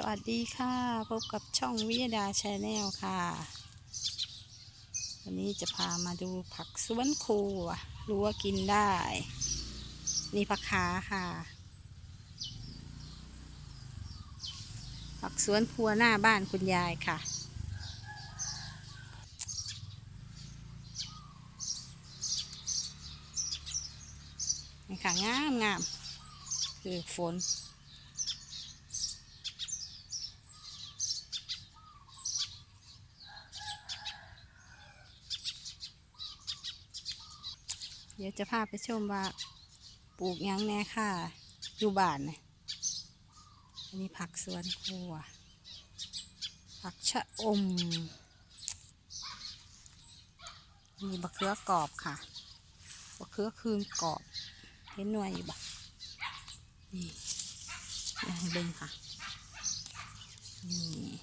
สวัสดีค่ะ พบกับช่องวิยดาชาแนลค่ะ วันนี้จะพามาดูผักสวนครัวรู้ว่ากินได้ นี่ผักขาค่ะ ผักสวนครัวหน้าบ้านคุณยายค่ะ นี่ค่ะงามงามคือฝน เดี๋ยวจะพาไปชมว่าปลูกยังแน่ค่ะ อยู่บ้านนี่ยอันนี้ผักสวนครัว ผักชะอม มีบะเขือกรอบค่ะบะเขือคืนกรอบ เห็นหน่วยอยู่บะนี่เดี๋ยวให้เบิ่งค่ะ นี่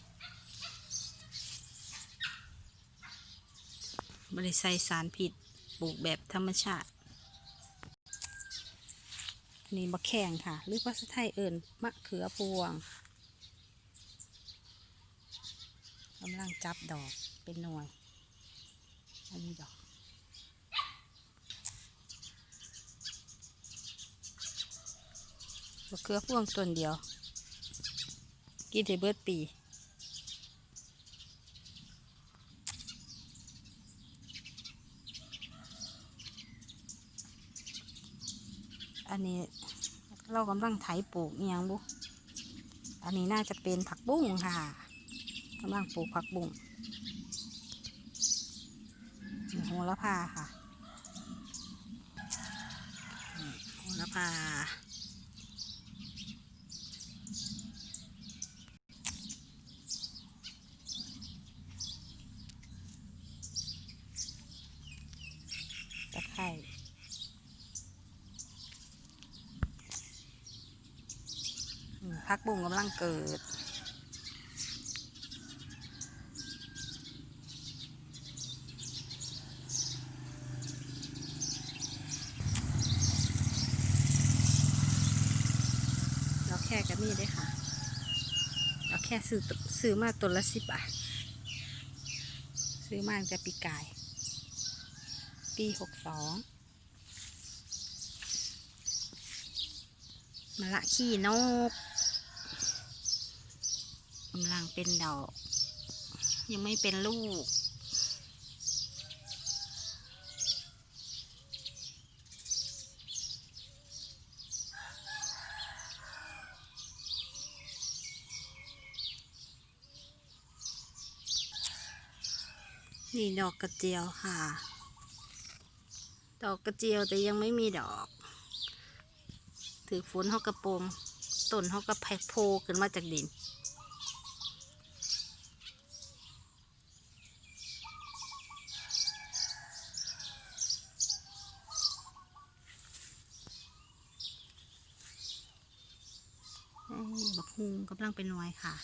บริใส่สารพิษ ปลูกแบบธรรมชาติอันนี้มะแข่งค่ะ หรือภาษาไทยเอิญมะเขือพวงกำลังจับดอกเป็นหน่วย อันนี้ดอกมะเขือพวงต้นเดียว กินได้เบิดปี อันนี้เรากำลังไถปลูกเอหยังบุอันนี้น่าจะเป็นผักบุ้งค่ะกำลังปลูกผักบุ้งโหระพาค่ะโหระพาตะไคร้อืม พักบุ้งกำลังเกิด เราแค่กับมีได้ค่ะ เราแค่ซื้อซื้อมาตัวละสิบบาท ซื้อมาตั้งแต่ปีกาย ปีหกสองมะละขี้นก กำลังเป็นดอก ยังไม่เป็นลูก นี่ดอกกระเจียวค่ะ ดอกกระเจียวแต่ยังไม่มีดอก ถือฝนเขากระโปรงต้นเขากระแพกโพขึ้นมาจากดิน นี่บัก ฮุงกำลังเป็นหน่วยค่ะ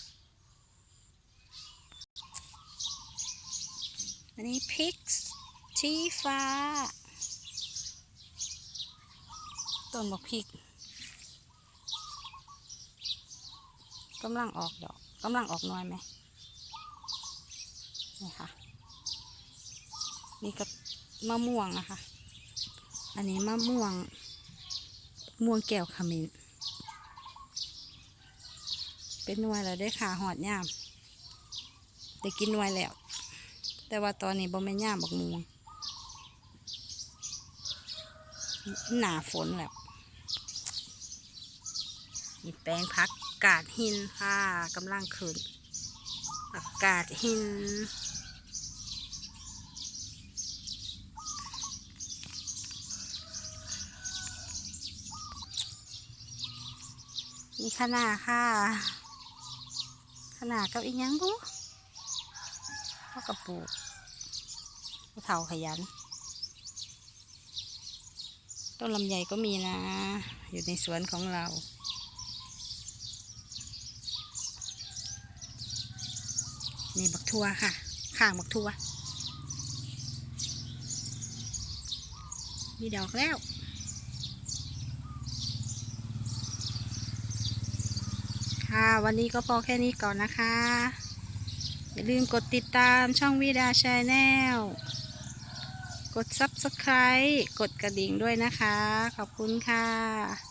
อันนี้พริกชี้ฟ้า ต้นบักพริกกำลังออกดอกกำลังออกน้อยไหมนี่ค่ะ นี่ก็มะม่วงนะคะ อันนี้มะม่วงม่วงแก้วขมิ้น เป็นหน่วยแล้วได้อค่ะหอดย่ามได้กินหน่วยแล้ว แต่ว่าตอนนี้บ่แม่ย่ามบักม่วงหนาฝนแล้วนี่แปลงพักกาดหินค่ะกำลังขึ้นอากาศหินมีขนาค่ะ ขนาดกับอีกยังบุเขากระปูกผู้เฒ่าขยัน ต้นลำไยก็มีนะ อยู่ในสวนของเรานี่บักทั่วค่ะ ข้างบักทั่วมีดอกแล้ว ค่ะ วันนี้ก็พอแค่นี้ก่อนนะคะ อย่าลืมกดติดตามช่องวิดาชาแนลกด Subscribe กดกระดิ่งด้วยนะคะ ขอบคุณค่ะ